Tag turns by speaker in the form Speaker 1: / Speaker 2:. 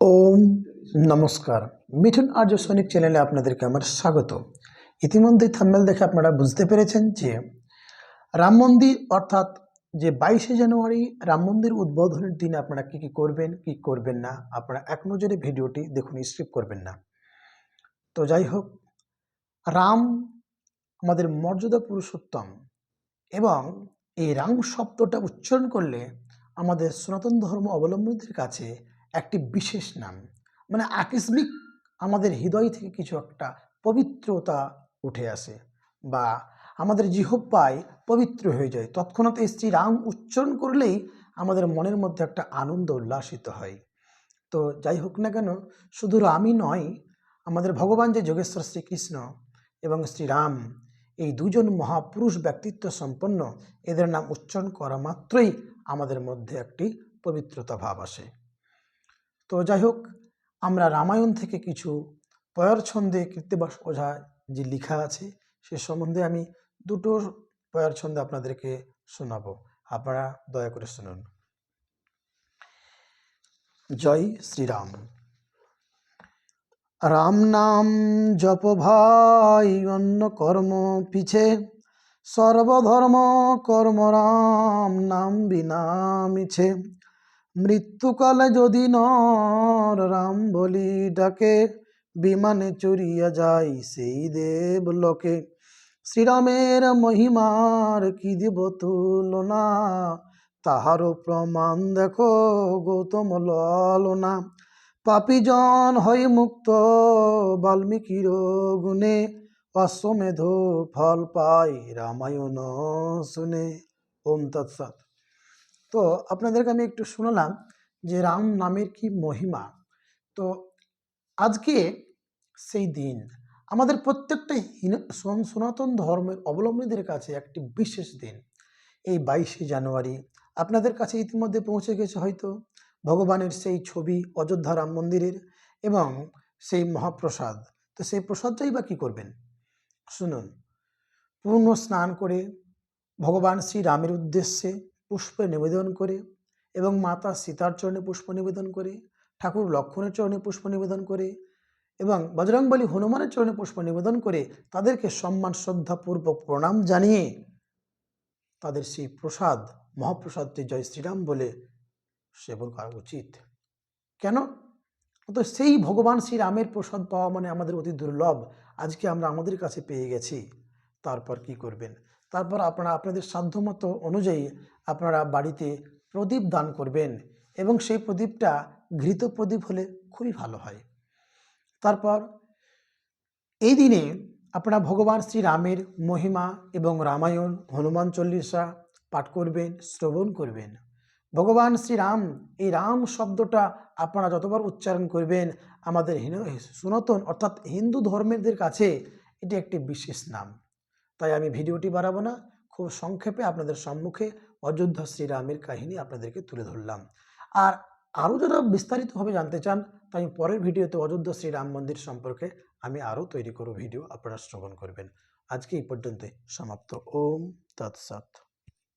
Speaker 1: ওম নমস্কার। মিঠুন আর্য সৈনিক চ্যানেলে আপনাদেরকে আমার স্বাগত। ইতিমধ্যে থাম্বেল দেখে আপনারা বুঝতে পেরেছেন যে, রাম মন্দির অর্থাৎ যে বাইশে জানুয়ারি রাম মন্দির উদ্বোধনের দিনে আপনারা কি কি করবেন কি করবেন না, আপনারা এক নজরে ভিডিওটি দেখুন স্কিপ করবেন না। তো যাই হোক, রাম আমাদের মর্যাদা পুরুষোত্তম এবং এই রাম শব্দটা উচ্চারণ করলে আমাদের সনাতন ধর্ম অবলম্বীদের কাছে একটি বিশেষ নাম। মানে আকস্মিক আমাদের হৃদয় থেকে কিছু একটা পবিত্রতা উঠে আসে বা আমাদের জিহব্বায় পবিত্র হয়ে যায়। তৎক্ষণাৎ এই শ্রীরাম উচ্চারণ করলেই আমাদের মনের মধ্যে একটা আনন্দ উল্লাসিত হয়। তো যাই হোক না কেন, শুধু রামই নয়, আমাদের ভগবান যে যোগেশ্বর শ্রীকৃষ্ণ এবং শ্রীরাম এই দুজন মহাপুরুষ ব্যক্তিত্ব সম্পন্ন, এদের নাম উচ্চারণ করা মাত্রই আমাদের মধ্যে একটি পবিত্রতা ভাব আসে। তো যাই হোক, আমরা রামায়ণ থেকে কিছু পয়ার ছন্দে কৃত্তিবাস ওঝা যে লেখা আছে, সে সম্বন্ধে আমি দুটো পয়ার ছন্দে আপনাদেরকে শোনাবো। আপনারা দয়া করে শুনুন। জয় শ্রীরাম। রাম নাম জপ ভাই, অন্য কর্ম পিছে। সর্বধর্ম কর্ম রাম নাম বিনা মিছে। মৃত্যুকালে যদি নর রাম বলি ডাকে, বিমানে চড়িয়া যাই সেই দেব লোকে। শ্রীরামের মহিমার কি দেব তুলনা? তাহারও প্রমাণ দেখো গৌতম ললনা। পাপীজন হই মুক্ত বাল্মীকির গুণে, অশ্বমেধ ফল পাই রামায়ণ শুনে। ওম তৎসৎ। তো আপনাদেরকে আমি একটু শোনালাম যে রাম নামের কি মহিমা। তো আজকে সেই দিন, আমাদের প্রত্যেকটা হিন- সনাতন ধর্মের অবলম্বীদের কাছে একটি বিশেষ দিন। এই বাইশে জানুয়ারি আপনাদের কাছে ইতিমধ্যে পৌঁছে গেছে হয়তো। ভগবানের সেই ছবি অযোধ্যা রাম মন্দিরের এবং সেই মহাপ্রসাদ। তো সেই প্রসাদটাই বা কী করবেন? শুনুন, পূর্ণ স্নান করে ভগবান শ্রীরামের উদ্দেশ্যে পুষ্প নিবেদন করে এবং মাতা সীতার চরণে পুষ্প নিবেদন করে, ঠাকুর লক্ষণের চরণে পুষ্প নিবেদন করে এবং বজরংবলী হনুমানের চরণে পুষ্প নিবেদন করে তাদেরকে সম্মান শ্রদ্ধাপূর্বক প্রণাম জানিয়ে তাদের সেই প্রসাদ মহাপ্রসাদটি জয় শ্রীরাম বলে সেবন করা উচিত। কেন? তো সেই ভগবান শ্রীরামের প্রসাদ পাওয়া মানে আমাদের অতি দুর্লভ। আজকে আমরা আমাদের কাছে পেয়ে গেছি। তারপর কি করবেন? তারপর আপনারা আপনাদের সাধ্যমতো অনুযায়ী আপনারা বাড়িতে প্রদীপ দান করবেন এবং সেই প্রদীপটা ঘৃত প্রদীপ হলে খুবই ভালো হয়। তারপর এই দিনে আপনারা ভগবান শ্রী রামের মহিমা এবং রামায়ণ, হনুমান চল্লিশা পাঠ করবেন, শ্রবণ করবেন। ভগবান শ্রীরাম, এই রাম শব্দটা আপনারা যতবার উচ্চারণ করবেন, আমাদের সনাতন অর্থাৎ হিন্দু ধর্মেরদের কাছে এটি একটি বিশেষ নাম। তাই আমি ভিডিওটি বাড়াবো না। খুব সংক্ষেপে আপনাদের সম্মুখে অযোধ্যা শ্রীরামের কাহিনী আপনাদেরকে তুলে ধরলাম। আর আরও যারা বিস্তারিতভাবে জানতে চান, তাই পরের ভিডিওতে অযোধ্যা শ্রীরাম মন্দির সম্পর্কে আমি আরও তৈরি করব ভিডিও, আপনারা শ্রবণ করবেন। আজকে এই পর্যন্ত সমাপ্ত। ওম তৎসৎ।